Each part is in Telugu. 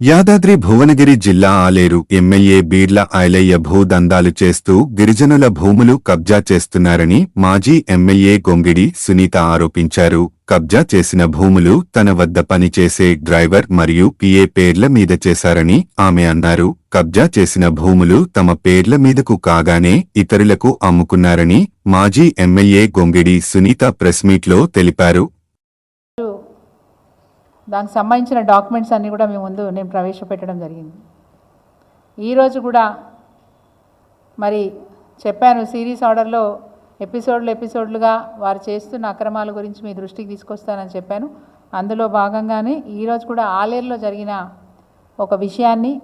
యాదాద్రి భువనగిరి జిల్లా ఆలేరు ఎమ్మెల్యే బీర్ల ఐలయ్య భూదందాలు చేస్తూ గిరిజనుల భూములు కబ్జా చేస్తున్నారని మాజీ ఎమ్మెల్యే గొంగిడి సునీత ఆరోపించారు. కబ్జా చేసిన భూములు తన వద్ద పనిచేసే డ్రైవర్ మరియు పిఏ పేర్ల మీద చేశారని ఆమె అన్నారు. కబ్జా చేసిన భూములు తమ పేర్ల మీదకు కాగానే ఇతరులకు అమ్ముకున్నారని మాజీ ఎమ్మెల్యే గొంగిడి సునీత ప్రెస్మీట్లో తెలిపారు. దానికి సంబంధించిన డాక్యుమెంట్స్ అన్నీ కూడా మీ ముందు నేను ప్రవేశపెట్టడం జరిగింది. ఈరోజు కూడా మరి చెప్పాను సిరీస్ ఆర్డర్లో ఎపిసోడ్లు ఎపిసోడ్లుగా వారు చేస్తున్న అక్రమాల గురించి మీ దృష్టికి తీసుకొస్తానని చెప్పాను. అందులో భాగంగానే ఈరోజు కూడా ఆలేరులో జరిగిన ఒక విషయాన్ని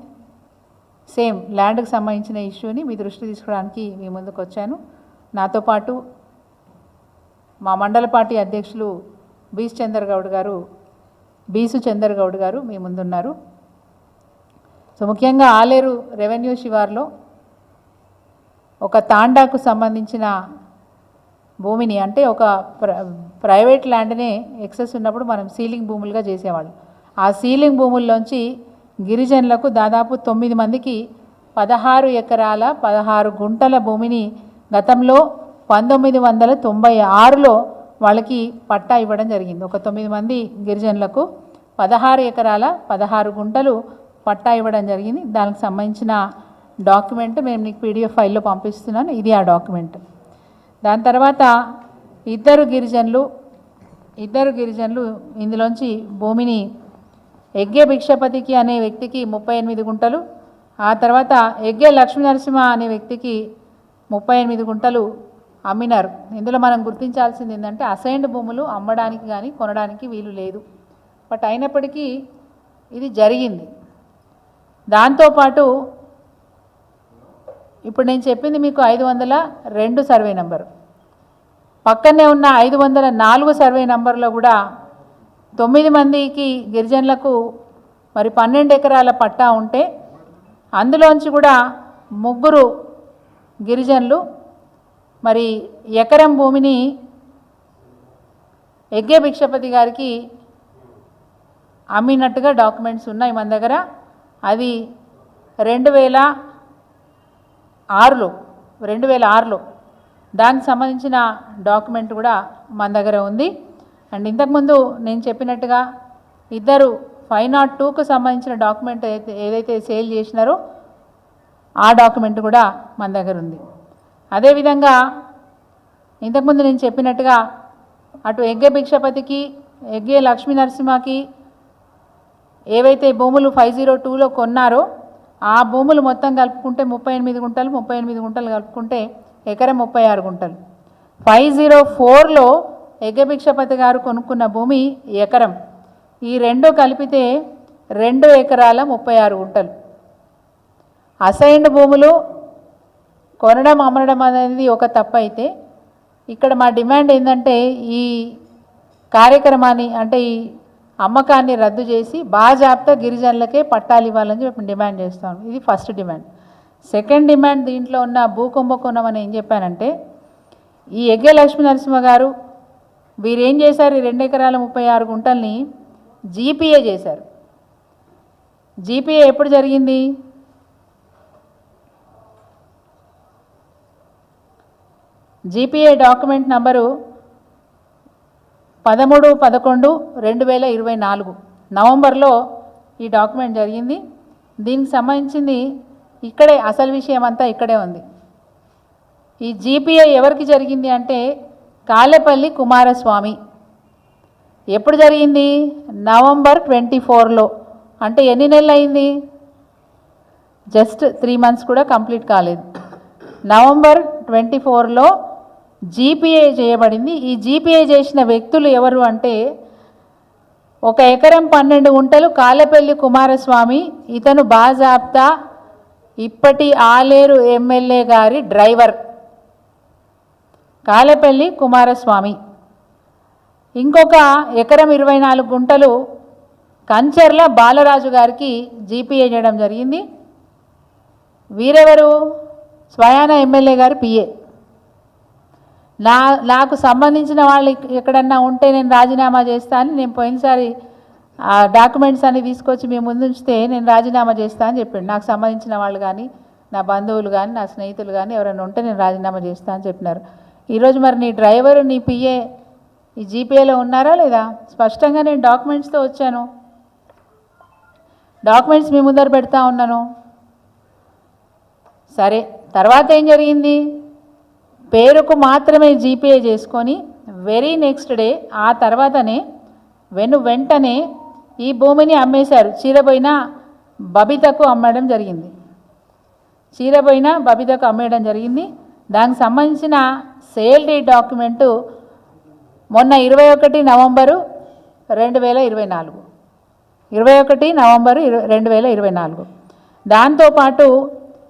సేమ్ ల్యాండ్కి సంబంధించిన ఇష్యూని మీ దృష్టి తీసుకోవడానికి మీ ముందుకు వచ్చాను. నాతో పాటు మా మండల పార్టీ అధ్యక్షులు బీస్ చందర్ గౌడ్ గారు బీసు చందర్ గౌడ్ గారు మీ ముందున్నారు. సో ముఖ్యంగా ఆలేరు రెవెన్యూ శివార్లో ఒక తాండాకు సంబంధించిన భూమిని అంటే ఒక ప్ర ప్రైవేట్ ల్యాండ్నే ఎక్సెస్ ఉన్నప్పుడు మనం సీలింగ్ భూములుగా చేసేవాళ్ళం. ఆ సీలింగ్ భూముల్లోంచి గిరిజనులకు దాదాపు తొమ్మిది మందికి పదహారు ఎకరాల పదహారు గుంటల భూమిని గతంలో పంతొమ్మిది వందల తొంభై ఆరులో వాళ్ళకి పట్టా ఇవ్వడం జరిగింది. ఒక తొమ్మిది మంది గిరిజనులకు పదహారు ఎకరాల పదహారు గుంటలు పట్టా ఇవ్వడం జరిగింది. దానికి సంబంధించిన డాక్యుమెంట్ మేము నీకు పీడిఎఫ్ ఫైల్లో పంపిస్తున్నాను. ఇది ఆ డాక్యుమెంట్. దాని తర్వాత ఇద్దరు గిరిజనులు ఇద్దరు గిరిజనులు ఇందులోంచి భూమిని ఎగ్గే భిక్షపతికి అనే వ్యక్తికి ముప్పై ఎనిమిది గుంటలు ఆ తర్వాత ఎగ్గే లక్ష్మీనరసింహ అనే వ్యక్తికి ముప్పై ఎనిమిది గుంటలు అమ్మినారు. ఇందులో మనం గుర్తించాల్సింది ఏంటంటే అసైన్డ్ భూములు అమ్మడానికి కానీ కొనడానికి వీలు లేదు. బట్ అయినప్పటికీ ఇది జరిగింది. దాంతోపాటు ఇప్పుడు నేను చెప్పింది మీకు ఐదు వందల రెండు సర్వే నెంబర్. పక్కనే ఉన్న ఐదు వందల నాలుగు సర్వే నెంబర్లో కూడా తొమ్మిది మందికి గిరిజనులకు మరి పన్నెండు ఎకరాల పట్టా ఉంటే అందులోంచి కూడా ముగ్గురు గిరిజనులు మరి ఎకరం భూమిని ఎగ్గే భిక్షపతి గారికి అమ్మినట్టుగా డాక్యుమెంట్స్ ఉన్నాయి మన దగ్గర. అది రెండు వేల ఆరులో రెండు వేల ఆరులో. దానికి సంబంధించిన డాక్యుమెంట్ కూడా మన దగ్గర ఉంది. అండ్ ఇంతకుముందు నేను చెప్పినట్టుగా ఇద్దరు ఫైవ్ నాట్ టూకు సంబంధించిన డాక్యుమెంట్ ఏదైతే ఏదైతే సేల్ చేసినారో ఆ డాక్యుమెంట్ కూడా మన దగ్గర ఉంది. అదేవిధంగా ఇంతకుముందు నేను చెప్పినట్టుగా అటు ఎగ్గే భిక్షపతికి ఎగ్గే లక్ష్మీ నరసింహకి ఏవైతే భూములు ఫైవ్ జీరో టూలో కొన్నారో ఆ భూములు మొత్తం కలుపుకుంటే ముప్పై ఎనిమిది గుంటలు ముప్పై ఎనిమిది గుంటలు కలుపుకుంటే ఎకరం ముప్పై ఆరు గుంటలు. ఫైవ్ జీరో ఫోర్లో యజ్ఞభిక్షపతి గారు కొనుక్కున్న భూమి ఎకరం. ఈ రెండు కలిపితే రెండు ఎకరాల ముప్పై ఆరు గుంటలు. అసైన్డ్ భూములు కొనడం అమ్మడం అనేది ఒక తప్పు అయితే ఇక్కడ మా డిమాండ్ ఏంటంటే ఈ కార్యక్రమాన్ని అంటే ఈ అమ్మకాన్ని రద్దు చేసి బాజాప్తా గిరిజనులకే పట్టాలు ఇవ్వాలని చెప్పి డిమాండ్ చేస్తాం ఇది ఫస్ట్ డిమాండ్. సెకండ్ డిమాండ్ దీంట్లో ఉన్న భూకుంభకోణం అని ఏం చెప్పానంటే ఈ ఎగ్గే లక్ష్మీ నరసింహ గారు వీరేం చేశారు? ఈ రెండు ఎకరాల ముప్పై ఆరు గుంటల్ని జీపీఏ చేశారు. జీపీఏ ఎప్పుడు జరిగింది? జీపీఏ డాక్యుమెంట్ నంబరు పదమూడు పదకొండు రెండు వేల ఇరవై నాలుగు. నవంబర్లో ఈ డాక్యుమెంట్ జరిగింది. దీనికి సంబంధించింది ఇక్కడే అసలు విషయం అంతా ఇక్కడే ఉంది. ఈ జీపీఏ ఎవరికి జరిగింది అంటే కాలేపల్లి కుమారస్వామి. ఎప్పుడు జరిగింది? నవంబర్ ట్వంటీ ఫోర్లో. అంటే ఎన్ని నెలలు అయింది జస్ట్ త్రీ మంత్స్ కూడా కంప్లీట్ కాలేదు. నవంబర్ ట్వంటీ ఫోర్లో జీపీఏ చేయబడింది. ఈ జీపీఏ చేసిన వ్యక్తులు ఎవరు అంటే ఒక ఎకరం పన్నెండు గుంటలు కాలపల్లి కుమారస్వామి ఇతను బాజాప్తా ఇప్పటి ఆలేరు ఎమ్మెల్యే గారి డ్రైవర్. కాలపల్లి కుమారస్వామి. ఇంకొక ఎకరం ఇరవై నాలుగు గుంటలు కంచర్ల బాలరాజు గారికి జీపీఏ చేయడం జరిగింది. వీరెవరు? స్వయాన ఎమ్మెల్యే గారు పిఏ నా నాకు సంబంధించిన వాళ్ళు ఎక్కడన్నా ఉంటే నేను రాజీనామా చేస్తాను నేను పోయినసారి ఆ డాక్యుమెంట్స్ అన్ని తీసుకొచ్చి మేము ముందు ఉంచితే నేను రాజీనామా చేస్తా అని చెప్పాడు. నాకు సంబంధించిన వాళ్ళు కానీ నా బంధువులు కానీ నా స్నేహితులు కానీ ఎవరైనా ఉంటే నేను రాజీనామా చేస్తా అని చెప్పినారు. ఈరోజు మరి నీ డ్రైవరు నీ పిఏ ఈ జీపీఏలో ఉన్నారా లేదా? స్పష్టంగా నేను డాక్యుమెంట్స్తో వచ్చాను. డాక్యుమెంట్స్ మీ ముందర పెడతా ఉన్నాను. సరే తర్వాత ఏం జరిగింది? పేరుకు మాత్రమే జీపే చేసుకొని వెరీ నెక్స్ట్ డే ఆ తర్వాతనే వెను వెంటనే ఈ భూమిని అమ్మేశారు. చీరపోయిన బబితకు అమ్మడం జరిగింది. చీరపోయిన బబితకు అమ్మేయడం జరిగింది. దానికి సంబంధించిన సేల్ డీ డాక్యుమెంటు మొన్న ఇరవై ఒకటి నవంబరు రెండు వేల ఇరవై నాలుగు. ఇరవై ఒకటి నవంబరు ఇరవై రెండు వేల ఇరవై నాలుగు. దాంతోపాటు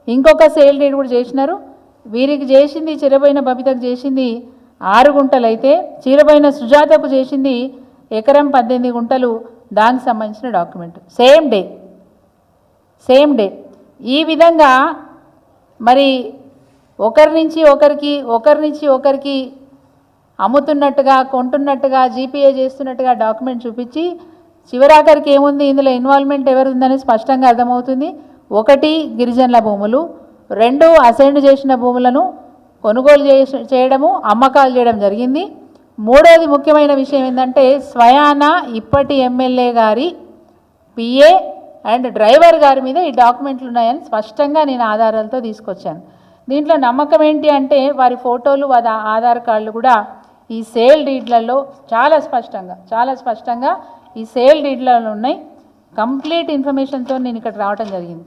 ఇంకొక సేల్ డీడ్ కూడా చేసినారు. వీరికి చేసింది చిరబోయిన బబితకు చేసింది ఆరు గుంటలైతే అయితే సుజాతకు చేసింది ఎకరం పద్దెనిమిది గుంటలు. దానికి సంబంధించిన document. Same day. Same day. ఈ విధంగా మరి ఒకరి నుంచి ఒకరికి ఒకరి నుంచి ఒకరికి అమ్ముతున్నట్టుగా కొంటున్నట్టుగా జీపీఏ చేస్తున్నట్టుగా డాక్యుమెంట్ చూపించి చివరాఖరికి ఏముంది ఇందులో ఇన్వాల్వ్మెంట్ ఎవరు ఉందని స్పష్టంగా అర్థమవుతుంది. ఒకటి గిరిజనుల భూములు రెండు అసైన్ చేసిన భూములను కొనుగోలు చేసి చేయడము అమ్మకాలు చేయడం జరిగింది. మూడోది ముఖ్యమైన విషయం ఏంటంటే స్వయాన ఇప్పటి ఎమ్మెల్యే గారి పిఏ అండ్ డ్రైవర్ గారి మీద ఈ డాక్యుమెంట్లు ఉన్నాయని స్పష్టంగా నేను ఆధారాలతో తీసుకొచ్చాను. దీంట్లో నమ్మకం ఏంటి అంటే వారి ఫోటోలు వారి ఆధార్ కార్డులు కూడా ఈ సేల్ డీడ్లలో చాలా స్పష్టంగా చాలా స్పష్టంగా ఈ సేల్ డీడ్లలో ఉన్నాయి. కంప్లీట్ ఇన్ఫర్మేషన్తో నేను ఇక్కడ రావడం జరిగింది.